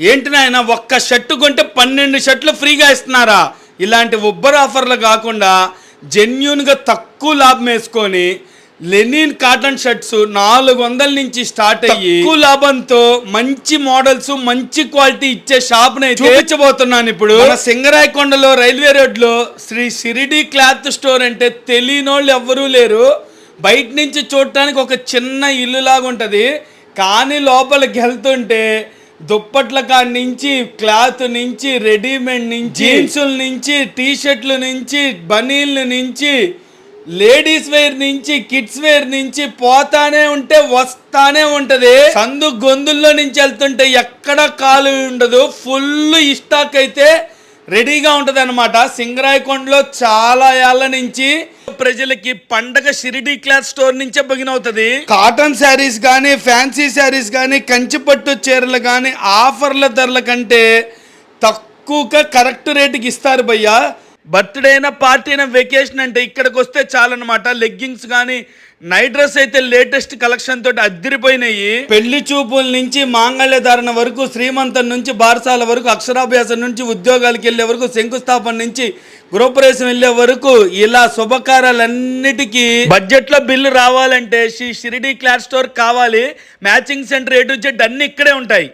ఏంటి నాయన ఒక్క షర్టు కొంటే పన్నెండు షర్ట్లు ఫ్రీగా ఇస్తున్నారా? ఇలాంటి ఉబ్బర్ ఆఫర్లు కాకుండా జెన్యున్గా తక్కువ లాభం వేసుకొని లెనిన్ కాటన్ షర్ట్స్ నాలుగు వందల నుంచి స్టార్ట్ అయ్యి తక్కువ లాభంతో మంచి మోడల్స్ మంచి క్వాలిటీ ఇచ్చే షాప్ చూపించబోతున్నాను ఇప్పుడు. సింగరాయకొండలో రైల్వే రోడ్లో శ్రీ షిరిడి క్లాత్ స్టోర్ అంటే తెలియనోళ్ళు ఎవ్వరూ లేరు. బయట నుంచి చూడటానికి ఒక చిన్న ఇల్లు లాగా ఉంటది కానీ లోపలికి వెళ్తుంటే దుప్పట్ల కాడి నుంచి క్లాత్ నుంచి రెడీమేడ్ నుంచి జీన్సుల నుంచి టీ షర్ట్ల నుంచి బనీళ్ళ నుంచి లేడీస్ వేర్ నుంచి కిడ్స్ వేర్ నుంచి పోతానే ఉంటే వస్తానే ఉంటది. సందు గొంతుల్లో నుంచి వెళ్తుంటే ఎక్కడ కాలు ఉండదు. ఫుల్ ఇస్టాక్ అయితే రెడీగా ఉంటది అనమాట సింగరాయకొండలో చాలా ఏళ్ళ నుంచి ప్రజలకి పండగ షిరిడి క్లాత్ స్టోర్ నుంచే అవుతుంది. కాటన్ శారీస్ కానీ ఫ్యాన్సీ శారీస్ కానీ కంచిపట్టు చీరలు కానీ ఆఫర్ల ధరల కంటే తక్కువగా కరెక్ట్ రేటుకి ఇస్తారు భయ్యా. బర్త్డే అయినా పార్టీ అయినా వెకేషన్ అంటే ఇక్కడికి వస్తే చాలన్నమాట. లెగ్గింగ్స్ కానీ నైట్ డ్రెస్ అయితే లేటెస్ట్ కలెక్షన్ తోటి అద్దరిపోయినాయి. పెళ్ళి చూపుల నుంచి మాంగళ్య ధారణ వరకు శ్రీమంతం నుంచి బారసాల వరకు అక్షరాభ్యాసం నుంచి ఉద్యోగాలకు వెళ్ళే వరకు శంకుస్థాపన నుంచి గృహప్రవేశం వెళ్ళే వరకు ఇలా శుభకారాలన్నిటికీ బడ్జెట్లో బిల్లు రావాలంటే శ్రీ షిరిడి క్లాత్ స్టోర్ కావాలి. Matching centre A to Z అన్ని ఇక్కడే ఉంటాయి.